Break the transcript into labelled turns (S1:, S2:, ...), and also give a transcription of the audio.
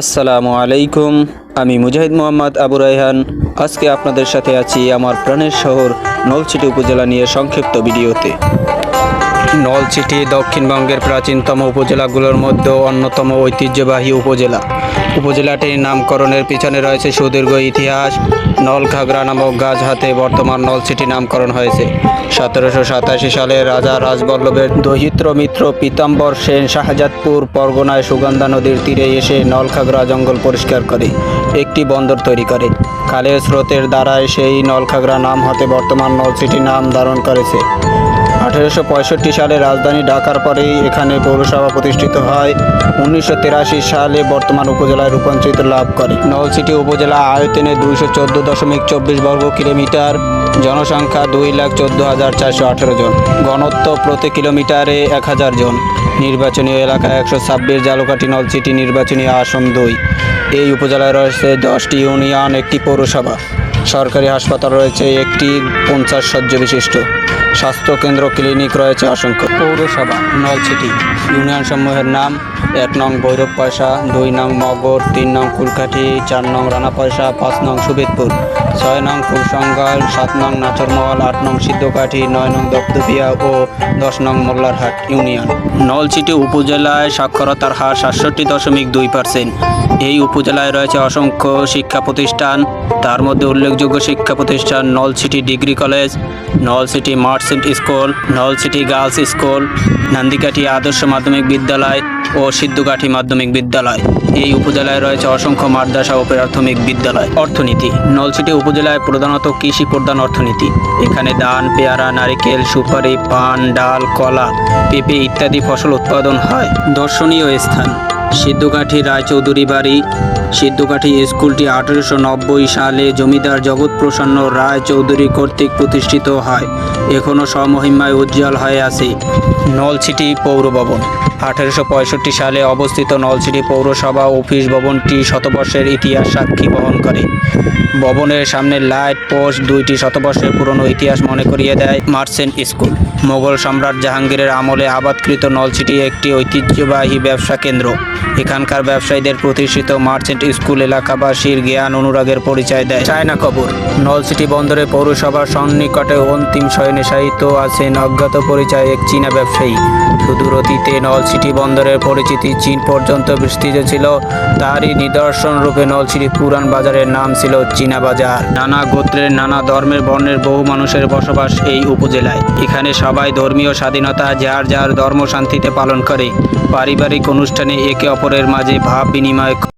S1: আসসালামু আলাইকুম, আমি মুজাহিদ মোহাম্মদ আবু রায়হান। আজকে আপনাদের সাথে আছি আমার প্রাণের শহর নলছিটি উপজেলা নিয়ে সংক্ষিপ্ত ভিডিওতে। নলছিটি দক্ষিণবঙ্গের প্রাচীনতম উপজেলাগুলোর মধ্যে অন্যতম ঐতিহ্যবাহী উপজেলা। উপজেলাটির নামকরণের পিছনে রয়েছে সুদীর্ঘ ইতিহাস। নলখাগড়া নামক গাছ হাতে বর্তমান নলছিটি নামকরণ হয়েছে। সতেরোশো সাতাশি সালে রাজা রাজবল্লভের দহিত্র মিত্র পীতাম্বর সেন শাহজাদপুর পরগনায় সুগন্ধা নদীর তীরে এসে নলখাগড়া জঙ্গল পরিষ্কার করে, একটি বন্দর তৈরি করে। কালের স্রোতের দ্বারায় সেই নলখাগড়া নাম হতে বর্তমান নলছিটি নাম ধারণ করেছে। আঠেরোশো পঁয়ষট্টি সালে রাজধানী ঢাকার পরে এখানে পৌরসভা প্রতিষ্ঠিত হয়। উনিশশো সালে বর্তমান উপজেলায় রূপান্তরিত লাভ করে। নলসিটি উপজেলা আয়তনে দুইশো চোদ্দ দশমিক চব্বিশ বর্গ কিলোমিটার। জনসংখ্যা দুই লাখ চোদ্দ হাজার চারশো আঠেরো জন। ঘনত্ব প্রতি কিলোমিটারে এক হাজার জন। নির্বাচনী এলাকা একশো ছাব্বিশ জালুকাঠি নলছিটি নির্বাচনী আসন দুই। এই উপজেলায় রয়েছে দশটি ইউনিয়ন, একটি পৌরসভা। সরকারি হাসপাতাল রয়েছে একটি, পঞ্চাশ শয্য বিশিষ্ট। স্বাস্থ্যকেন্দ্র ক্লিনিক রয়েছে অসংখ্য। পৌরসভা নলছিটি ইউনিয়ন সমূহের নাম, এক নং ভৈরব পয়সা, দুই নং মগর, তিন নং কুলকাঠি, চার নং রানা পয়সা, পাঁচ নং সুবেদপুর, ছয় নং কুলসঙ্গাল সাত নং নাচরমহল আট নং সিদ্ধকাঠি, নয় নং দপদপিয়া ও দশ নং মোল্লারহাট ইউনিয়ন। নলছিটি উপজেলায় সাক্ষরতার হার সাতষট্টি দশমিক দুই পার্সেন্ট। এই উপজেলায় রয়েছে অসংখ্য শিক্ষা প্রতিষ্ঠান। তার মধ্যে উল্লেখযোগ্য শিক্ষা প্রতিষ্ঠান Nalchity degree college, Nalchity merchant school, Nalchity girls school Nandikathi আদর্শ মাধ্যমিক বিদ্যালয় ও সিদ্ধুকাঠি মাধ্যমিক বিদ্যালয়। এই উপজেলায় রয়েছে অসংখ্য মাদ্রাসা ও প্রাথমিক বিদ্যালয়। অর্থনীতি। নলছিটি উপজেলায় প্রধানত কৃষি প্রধান অর্থনীতি। এখানে ধান, পেয়ারা, নারিকেল, সুপারি, পান, ডাল, কলা, পেঁপে ইত্যাদি ফসল উৎপাদন হয়। দর্শনীয় স্থান। সিদ্ধকাঠি রায়চৌধুরী বাড়ি সিদ্ধকাঠি স্কুলটি আঠেরোশো নব্বই সালে জমিদার জগৎপ্রসন্ন রায় চৌধুরী কর্তৃক প্রতিষ্ঠিত হয়। এখনও স্বমহিমায় উজ্জ্বল হয়ে আছে। নলছিটি পৌর ভবন। আঠেরোশো পঁয়ষট্টি সালে অবস্থিত নলছিটি পৌরসভা অফিস ভবনটি শতবর্ষের ইতিহাস সাক্ষী বহন করে। ভবনের সামনে লাইট পোস্ট দুইটি শতবর্ষের পুরনো ইতিহাস মনে করিয়ে দেয় মার্চেন্ট স্কুল। মোগল সম্রাট জাহাঙ্গীরের আমলে আবাদকৃত নলছিটি একটি ঐতিহ্যবাহী ব্যবসা কেন্দ্র। এখানকার ব্যবসায়ীদের প্রতিষ্ঠিত মার্চেন্ট স্কুল এলাকাবাসীর জ্ঞান অনুরাগের পরিচয় দেয়। চায়না কবর নলছিটি বন্দরে পৌরসভার সন্নিকটে অন্তিম শয়নে সাহিত্য আছেন অজ্ঞাত পরিচয় এক চীনা ব্যবসায়ী। সুদূর অতীতে নলছিটি বন্দরের পরিচিতি চীন পর্যন্ত বিস্তৃত ছিল। তারই নিদর্শন রূপে নলছিটি পুরান বাজারের নাম ছিল চীনা বাজার। নানা গোত্রের নানা ধর্মের বর্ণের বহু মানুষের বসবাস এই উপজেলায়। এখানে সবাই ধর্মীয় স্বাধীনতা যার যার ধর্ম শান্তিতে পালন করে। পারিবারিক অনুষ্ঠানে একে অপরের মাঝে ভাব বিনিময়